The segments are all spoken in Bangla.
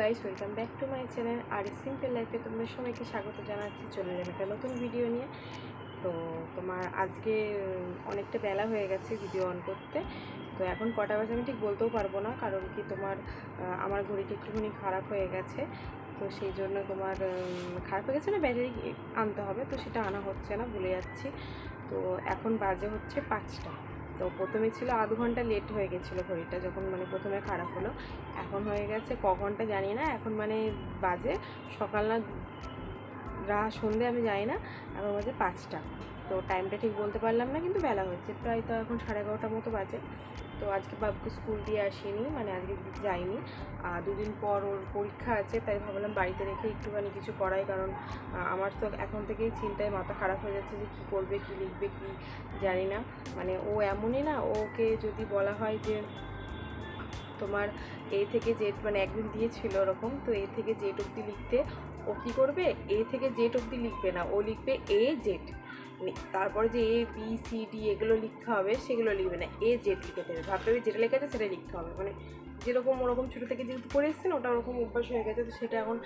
Guys welcome back to my channel R simple লাইফে তোমরা সবাইকে স্বাগত জানাচ্ছি, চলে যাবে একটা নতুন ভিডিও নিয়ে। তো তোমার আজকে অনেকটা বেলা হয়ে গেছে ভিডিও অন করতে। তো এখন কটা বাজে আমি ঠিক বলতেও পারব না, কারণ কি তোমার আমার ঘড়িটা একটুখানি খারাপ হয়ে গেছে। তো সেই জন্য তোমার খারাপ হয়ে গেছে না ব্যাটারি আনতে হবে, তো সেটা আনা হচ্ছে না, ভুলে যাচ্ছি। তো এখন বাজে হচ্ছে পাঁচটা। তো প্রথমে ছিল আধ ঘণ্টা লেট হয়ে গেছিল ঘড়িটা যখন মানে প্রথমে খারাপ হলো। এখন হয়ে গেছে ক ঘণ্টা জানি না, এখন মানে বাজে সকাল না রা সন্ধে আমি যাই না, এখন বাজে পাঁচটা। তো টাইমটা ঠিক বলতে পারলাম না, কিন্তু বেলা হয়েছে। প্রায় তো এখন সাড়ে এগারোটার মতো বাজে। তো আজকে বাবুকে স্কুল দিয়ে আসিনি মানে আজকে যাইনি। আর দুদিন পর ওর পরীক্ষা আছে, তাই ভাবলাম বাড়িতে রেখে একটুখানি কিছু করাই, কারণ আমার তো এখন থেকেই চিন্তায় মাথা খারাপ হয়ে যাচ্ছে যে কী করবে, কী লিখবে, কী জানি না। মানে ও এমনই না, ওকে যদি বলা হয় যে তোমার এ থেকে জেড মানে একদিন দিয়েছিল ওরকম, তো এ থেকে জেড অবধি লিখতে, ও কী করবে? এ থেকে জেড অবধি লিখবে না, ও লিখবে এ জেড। তারপরে যে এ বি সি ডি এগুলো লিখতে হবে, সেগুলো লিখবে না। এ জেড লিখে দেবে। ভাবতে হবে যেটা লেখা আছে সেটা লিখতে হবে। মানে যেরকম ওরকম ছোটো থেকে যেহেতু করে এসছে না ওটা ওরকম অভ্যাস হয়ে গেছে, তো সেটা এখন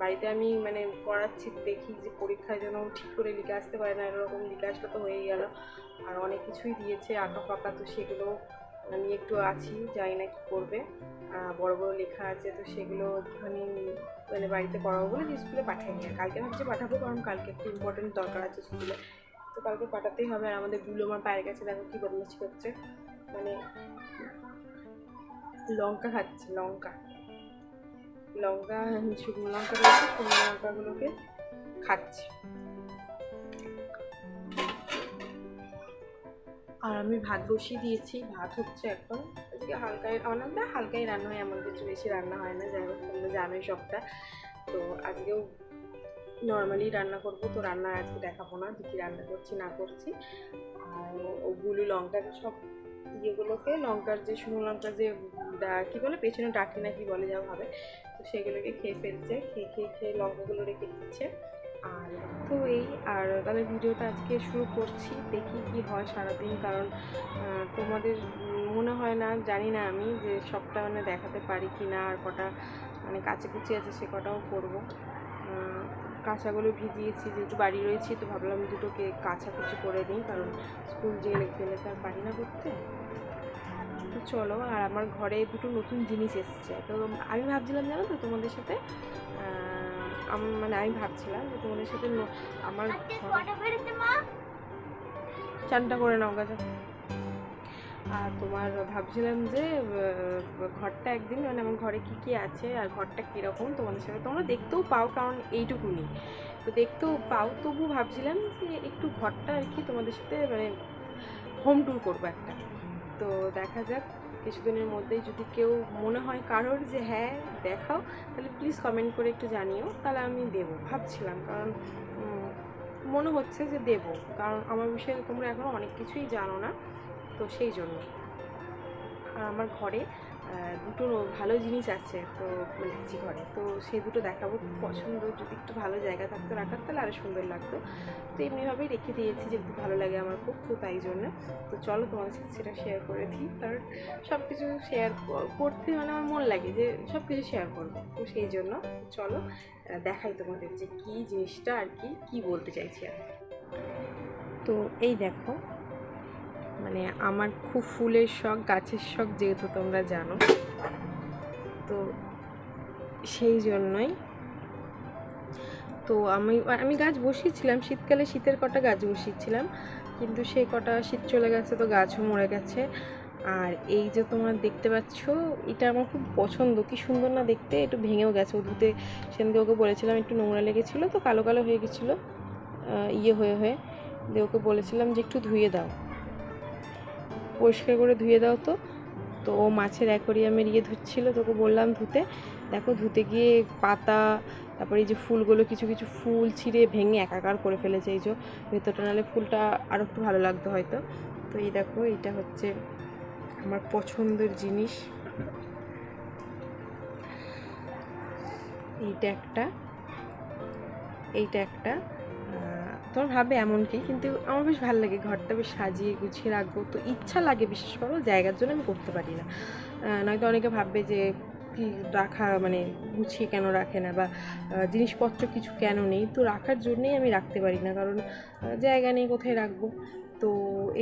বাড়িতে আমি মানে পড়াচ্ছি, দেখি যে পরীক্ষায় যেন ঠিক করে লিখে আসতে পারে না, এরকম লিখে আসলে তো হয়েই গেল। আর অনেক কিছুই দিয়েছে, আঁকা ফাঁকা, তো সেগুলো আমি একটু আছি, জানি না কী করবে। বড় বড় লেখা আছে, তো সেগুলো একটুখানি মানে বাড়িতে করাবো বলে স্কুলে পাঠাই নিয়ে কালকে ভাবছি পাঠাবো, কারণ কালকে একটু ইম্পর্টেন্ট দরকার আছে স্কুলে। তো কালকে পাঠাতেই হবে আর আমাদেরগুলো আমার পায়ের কাছে দেখো কী বদমাছি করছে। মানে লঙ্কা খাচ্ছে, লঙ্কা। লঙ্কা, শুকনো লঙ্কা রয়েছে, শুকনো লঙ্কাগুলোকে খাচ্ছে। আর আমি ভাত বসিয়ে দিয়েছি, ভাত হচ্ছে এখন আজকে হালকাই অনেকটা হালকাই রান্না হয়, এমন কিছু বেশি রান্না হয় না, যাই হোক, তোমরা জানোই সবটা। তো আজকেও নর্মালি রান্না করব, তো রান্না আজকে দেখাবো না দেখি রান্না করছি, না করছি। আর ওগুলো লঙ্কার সব ইয়েগুলোকে, লঙ্কার যে শুকনো লঙ্কার যে কী বলে, পেছনে ডাটি না কি বলে, যা হবে তো সেগুলোকে খেয়ে ফেলছে, খেয়ে খেয়ে খেয়ে লঙ্কাগুলো রেখে দিচ্ছে। আর তো এই, আর তাহলে ভিডিওটা আজকে শুরু করছি, দেখি কি হয় সারাদিন, কারণ তোমাদের মনে হয় না, জানি না আমি যে সবটা মানে দেখাতে পারি কি না আর কটা মানে কাছে কুচি আছে, সে কটাও করব। কাঁচাগুলো ভিজিয়েছি যেহেতু বাড়ি রয়েছি তো ভাবলাম দুটোকে কাছাকুচি করে নিই কারণ স্কুল যে গেলে তো আর পারি না করতে। তো চলো আর আমার ঘরে দুটো নতুন জিনিস এসছে। তো আমি ভাবছিলাম জানো তো তোমাদের সাথে মানে আমি ভাবছিলাম যে তোমাদের সাথে আমার ঘরে চানটা করে নাও গাছে আর তোমার ভাবছিলাম যে ঘরটা একদিন মানে আমার ঘরে কি কি আছে আর ঘরটা কীরকম তোমাদের সাথে। তোমরা দেখতেও পাও, কারণ এইটুকুনি তো দেখতেও পাও, তবু ভাবছিলাম যে একটু ঘরটা আর কি তোমাদের সাথে মানে হোম ট্যুর করব একটা। তো দেখা যাক, কিছুদিনের মধ্যেই যদি কেউ মনে হয় কারোর যে হ্যাঁ দেখাও, তাহলে প্লিজ কমেন্ট করে একটু জানিও, তাহলে আমি দেবো। ভাবছিলাম, কারণ মনে হচ্ছে যে দেবো। কারণ আমার বিষয়ে তোমরা এখনও অনেক কিছুই জানো না। তো সেই জন্য। আর আমার ঘরে দুটো ভালো জিনিস আছে, তো লিচি ঘরে। তো সেই দুটো দেখাবো। খুব পছন্দ। যদি একটু ভালো জায়গা থাকতো রাখার, তাহলে আরও সুন্দর লাগতো। তো এমনিভাবেই রেখে দিয়েছি যে খুব ভালো লাগে আমার খুব, তো তাই জন্য। তো চলো তোমার সাথে সেটা শেয়ার করে দিই। কারণ সব কিছু শেয়ার করতে মানে আমার মন লাগে যে সব কিছু শেয়ার করব। তো সেই জন্য চলো দেখাই তোমাদের যে কী জিনিসটা আর কি, কী বলতে চাইছি আর তো এই দেখো মানে আমার খুব ফুলের শখ, গাছের শখ যেহেতু তোমরা জানো। তো সেই জন্যই। তো আমি আমি গাছ বসিয়েছিলাম, শীতকালে শীতের কটা গাছ বসিয়েছিলাম, কিন্তু সেই কটা শীত চলে গেছে তো গাছও মরে গেছে। আর এই যে তোমরা দেখতে পাচ্ছ, এটা আমার খুব পছন্দ। কি সুন্দর না দেখতে, একটু ভেঙেও গেছে। ধুতে সেদিনকে ওকে বলেছিলাম একটু নোংরা লেগেছিলো, তো কালো কালো হয়ে গেছিল ইয়ে হয়ে হয়ে। দিয়ে ওকে বলেছিলাম যে একটু ধুয়ে দাও। পরিষ্কার করে ধুয়ে দাও তো। তো ও মাছের অ্যাকোরিয়ামের ইয়ে ধুচ্ছিলো, তোকে বললাম ধুতে। দেখো, ধুতে গিয়ে পাতা, তারপরে এই যে ফুলগুলো কিছু কিছু ফুল ছিঁড়ে ভেঙে একাকার করে ফেলেছে এই যে। ভেতরটা নাহলে ফুলটা আরও একটু ভালো লাগতো হয়তো। তো এই দেখো এটা হচ্ছে আমার পছন্দের জিনিস। এইটা একটা এইটা একটা। তোমার ভাবে এমন কি কিন্তু আমার বেশ ভালো লাগে ঘরটা বেশ সাজিয়ে গুছিয়ে রাখব। তো ইচ্ছা লাগে বিশেষ করে, জায়গার জন্য আমি করতে পারি না। নয়তো অনেকে ভাববে যে, কি রাখা মানে গুছিয়ে কেন রাখে না, বা জিনিসপত্র কিছু কেন নেই? তো রাখার জন্যেই আমি রাখতে পারি না, কারণ জায়গা নেই কোথায় রাখব? তো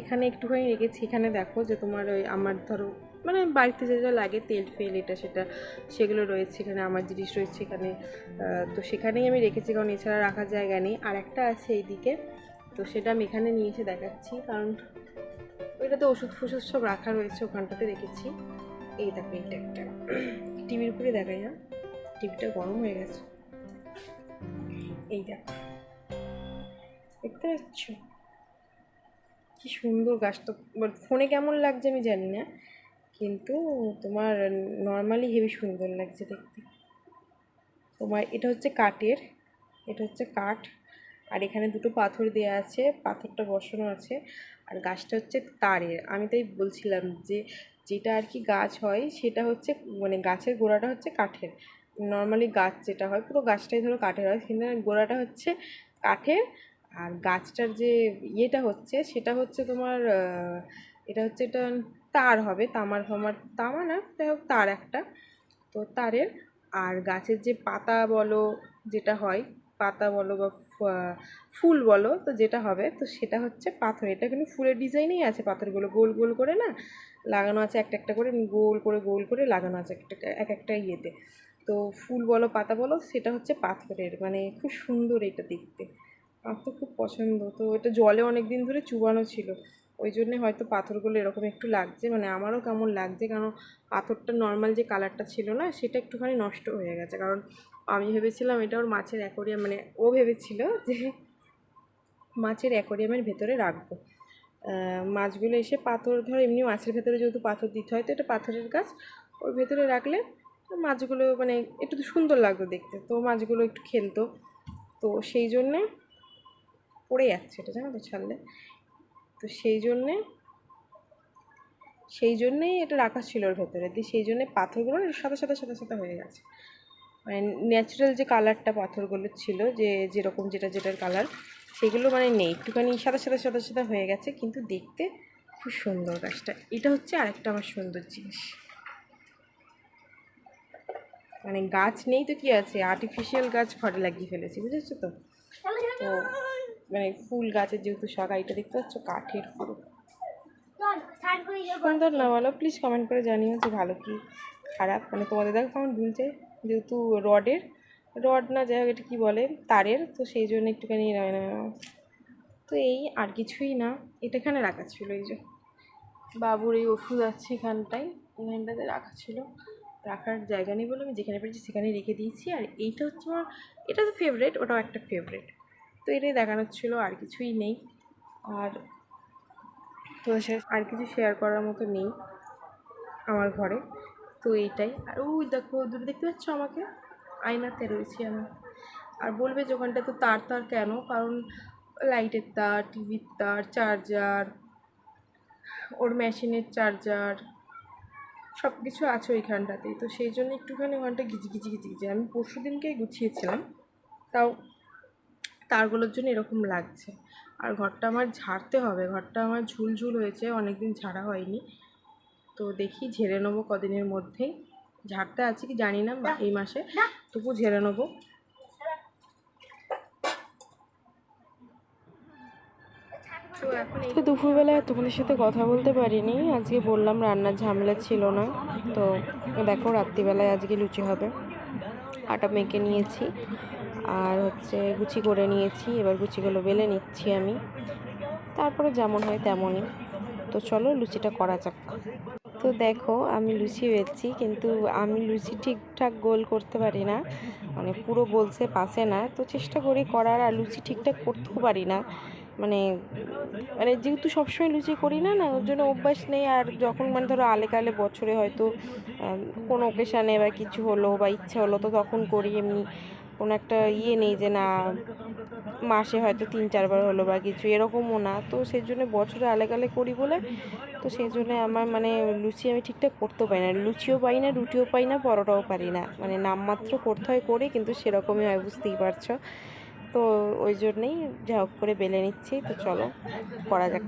এখানে একটুখানি রেখেছি। এখানে দেখো যে তোমার ওই আমার ধরো মানে বাড়িতে যা যা লাগে, তেল ফেল, এটা সেটা, সেগুলো রয়েছে এখানে, আমার জিনিস রয়েছে এখানে। তো সেখানেই আমি রেখেছি, কারণ এছাড়া রাখার জায়গা নেই। আর একটা আছে এইদিকে, তো সেটা আমি এখানে নিয়ে এসে দেখাচ্ছি, কারণ ওইটাতে ওষুধ ফষুধ সব রাখা রয়েছে, ওখানটাতে রেখেছি। এই দেখো, এইটা একটা। টিভির উপরে দেখাই না টিভিটা গরম হয়ে গেছে। এই দেখো দেখতে পাচ্ছ? কি সুন্দর গাছটা ফোনে কেমন লাগছে আমি জানি না। কিন্তু তোমার নর্মালি হেভি সুন্দর লাগছে দেখতে। তোমার এটা হচ্ছে কাঠের, এটা হচ্ছে কাঠ, আর এখানে দুটো পাথর দেওয়া আছে, পাথরটা বসানো আছে, আর গাছটা হচ্ছে তারের। আমি তাই বলছিলাম যে যেটা আর কি গাছ হয়, সেটা হচ্ছে মানে গাছের গোড়াটা হচ্ছে কাঠের। নর্মালি গাছ যেটা হয়, পুরো গাছটাই ধরো কাঠের হয়, কিন্তু গোড়াটা হচ্ছে কাঠের, আর গাছটার যে ইয়েটা হচ্ছে, সেটা হচ্ছে তোমার এটা হচ্ছে এটা তার হবে, তামার ফামার তামা না, যাই হোক, তার একটা। তো তারের, আর গাছের যে পাতা বলো, যেটা হয়, পাতা বলো বা ফুল বলো, তো যেটা হবে, তো সেটা হচ্ছে পাথর। এটা কিন্তু ফুলের ডিজাইনেই আছে, পাথরগুলো গোল গোল করে না, লাগানো আছে একটা একটা করে, গোল করে গোল করে লাগানো আছে একটা এক একটা ইয়েতে। তো ফুল বলো, পাতা বলো, সেটা হচ্ছে পাথরের মানে খুব সুন্দর এটা দেখতে। আমার তো খুব পছন্দ। তো এটা জলে অনেক দিন ধরে চুবানো ছিল। ওই জন্যে হয়তো পাথরগুলো এরকম একটু লাগছে মানে আমারও কেমন লাগছে। কারণ পাথরটা নর্মাল যে কালারটা ছিল না, সেটা একটুখানি নষ্ট হয়ে গেছে। কারণ আমি ভেবেছিলাম এটা ওর মাছের অ্যাকোরিয়াম মানে ও ভেবেছিল যে মাছের অ্যাকোরিয়ামের ভেতরে রাখব। মাছগুলো এসে পাথর, ধর এমনি মাছের ভেতরে যেহেতু পাথর দিতে হয়, তো এটা পাথরের গাছ। ওর ভেতরে রাখলে মাছগুলো মানে একটু তো সুন্দর লাগতো দেখতে। তো মাছগুলো একটু খেলতো। তো সেই জন্যে পড়ে যাচ্ছে এটা, জানো তো ছাড়লে তো সেই জন্যে, সেই জন্যেই এটা রাখা ছিল ওর ভেতরে। দিয়ে সেই জন্যে পাথরগুলো সাদা সাদা সাদা সাদা হয়ে গেছে। মানে ন্যাচারাল যে কালারটা পাথরগুলো ছিল, যে যেরকম যেটা, যেটার কালার সেগুলো মানে নেই। একটুখানি সাদা সাদা সাদা সাদা হয়ে গেছে, কিন্তু দেখতে খুব সুন্দর গাছটা। এটা হচ্ছে আরেকটা আমার সুন্দর জিনিস। মানে গাছ নেই তো কি আছে? আর্টিফিশিয়াল গাছ ঘরে লাগিয়ে ফেলেছি, বুঝেছ তো? তো মানে ফুল গাছের যেহেতু শাখা এটা দেখতে পাচ্ছ কাঠের পুরো সুন্দর না বলো প্লিজ কমেন্ট করে জানিও যে ভালো কি খারাপ। মানে তোমাদের দেখো কেমন দুলছে যেহেতু রডের। রড না যাই হোক এটা কী বলে? তারের। তো সেই জন্য একটুখানি তো এই আর কিছুই না এটা এখানে রাখা ছিল এই যে। বাবুর এই ওষুধ আছে এখানটায় এখানটাতে রাখা ছিল। রাখার জায়গা নেই বলে আমি যেখানে পেরেছি সেখানে রেখে দিয়েছি। আর এইটা হচ্ছে আমার এটা তো ফেভারেট ওটাও একটা ফেভারেট তো এটাই দেখানোর ছিল আর কিছুই নেই। আর তোমাদের সাথে আর কিছু শেয়ার করার মতো নেই আমার ঘরে। তো এইটাই আর ওই দেখো দূরে দেখতে পাচ্ছ আমাকে? আয়নাতে রয়েছি আমি। আর বলবে যে ওখানটা তো তার তার কেন? কারণ লাইটের তার টিভির তার চার্জার ওর মেশিনের চার্জার সব কিছু আছে ওইখানটাতেই। তো সেই জন্য একটুখানি ওখানটা গিজি গিজি গিজি গিজি আমি পরশু দিনকেই গুছিয়েছিলাম। তাও তারগুলোর জন্য এরকম লাগছে। আর ঘরটা আমার ঝাড়তে হবে। ঘরটা আমার ঝুলঝুল হয়েছে অনেক দিন ঝাড়া হয়নি। তো দেখি ঝেড়ে নেব কদিনের মধ্যেই। ঝাড়তে আছে কি জানি না এই মাসে। তবু ঝেড়ে নেব। তো দুপুরবেলা তোমাদের সাথে কথা বলতে পারিনি। আজকে বললাম রান্নার ঝামেলা ছিল না। তো দেখো, রাত্রিবেলায় আজকে লুচি হবে। আটা মেখে নিয়েছি। আর হচ্ছে গুচি করে নিয়েছি, এবার গুচিগুলো বেলে নিচ্ছি আমি। তারপরে যেমন হয় তেমনই। তো চলো লুচিটা করা যাক। তো দেখো আমি লুচি বেচছি কিন্তু আমি লুচি ঠিকঠাক গোল করতে পারি না। মানে পুরো বলছে পাশে না। তো চেষ্টা করি করার, আর লুচি ঠিকঠাক করতেও পারি না। মানে মানে যেহেতু সবসময় লুচি করি না না, ওর জন্য অভ্যাস নেই। আর যখন মানে ধরো আলে কালে বছরে হয়তো কোনো ওকেশানে বা কিছু হলো বা ইচ্ছে হলো, তো তখন করি এমনি। কোনো একটা ইয়ে নেই যে না, মাসে হয়তো তিন, চারবার হলো বা কিছু, এরকমও না। তো সেই জন্য বছরে আলে কালে করি বলে, তো সেই জন্য আমার মানে লুচি আমি ঠিকঠাক করতেও পারি না। লুচিও পাই না, রুটিও পাই না, পরোটাও পারি না। মানে নামমাত্র করতে হয় করি, কিন্তু সেরকমই হয়, বুঝতেই পারছ। তো ওই জন্যেই যা হোক করে বেলে নিচ্ছি, তো চলো, করা যাক।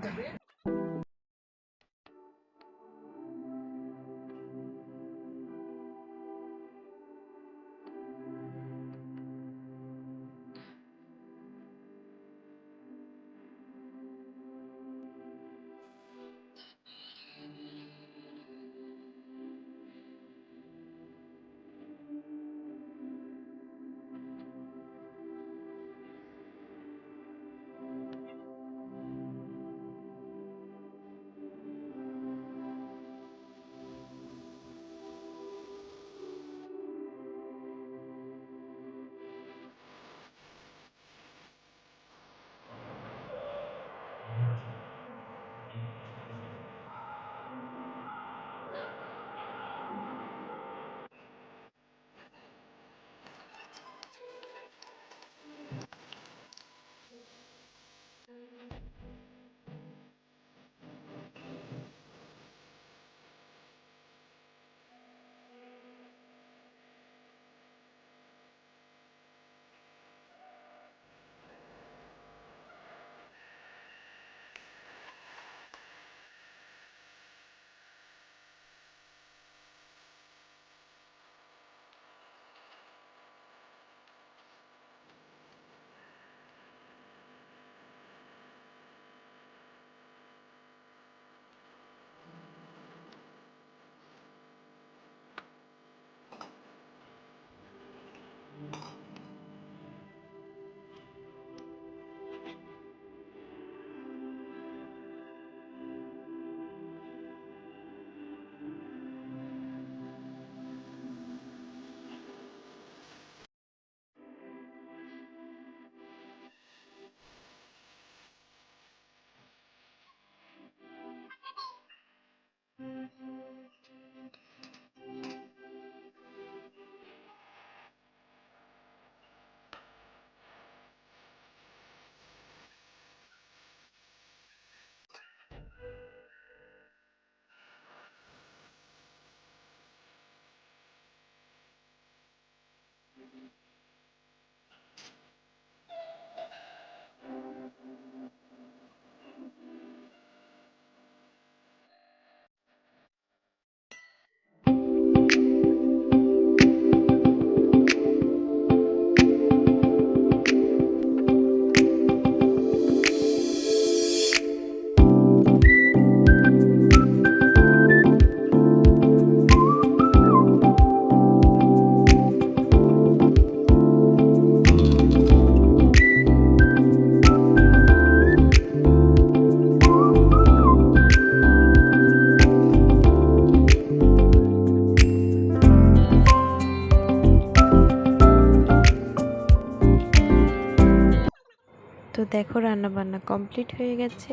দেখো রান্না বান্না কমপ্লিট হয়ে গেছে।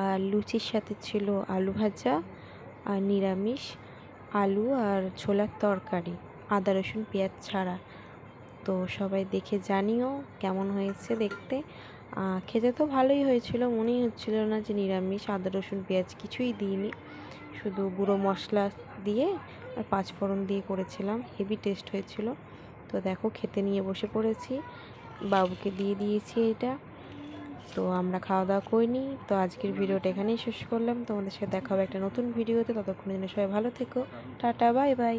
আর লুচির সাথে ছিল আলু ভাজা, আর নিরামিষ আলু আর ছোলার তরকারি, আদা, রসুন, পেঁয়াজ ছাড়া। তো সবাই দেখে জানিও কেমন হয়েছে দেখতে। খেতে তো ভালোই হয়েছিল, মনেই হচ্ছিল না যে নিরামিষ, আদা, রসুন, পেঁয়াজ কিছুই দিইনি। শুধু গুঁড়ো মশলা দিয়ে আর পাঁচফোড়ন দিয়ে করেছিলাম, হেভি টেস্ট হয়েছিল। তো দেখো খেতে নিয়ে বসে পড়েছি, বাবুকে দিয়ে দিয়েছি এটা। তো আমরা খাওয়া দাওয়া করিনি। তো আজকের ভিডিওটা এখানেই শেষ করলাম। তোমাদের সাথে দেখা হবে একটা নতুন ভিডিওতে। ততক্ষণের জন্য সবাই ভালো থেকো। Tata, bye bye.